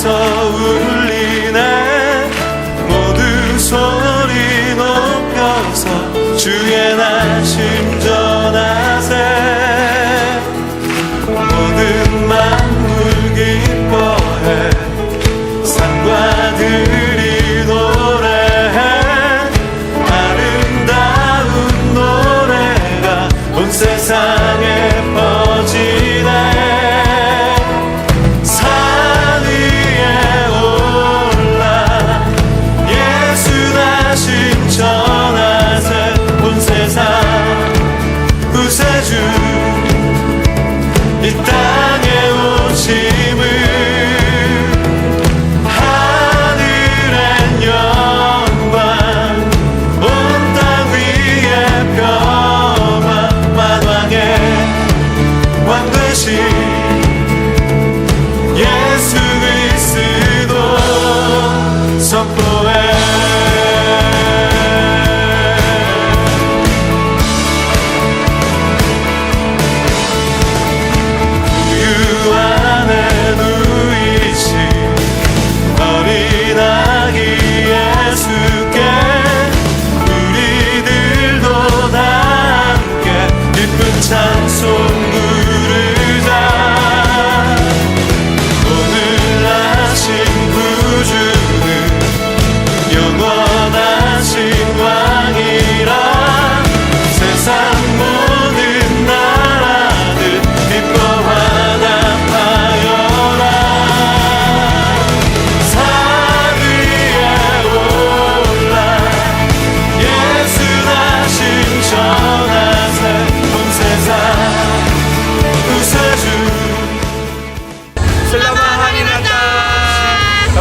땅에서 울리네? 모든 소리 높여서 주의 나심 전하세. 모든 만물 기뻐해. 산과 들이 노래해. 아름다운 노래가 온 세상 ti.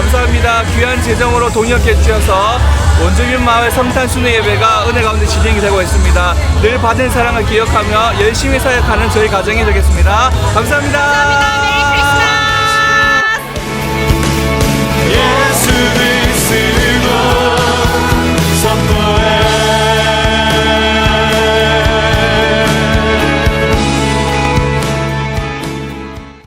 감사합니다. 귀한 재정으로 동역해 주셔서 원주민 마을 성탄 순회 예배가 은혜 가운데 진행이 되고 있습니다. 늘 받은 사랑을 기억하며 열심히 사역하는 저희 가정이 되겠습니다. 감사합니다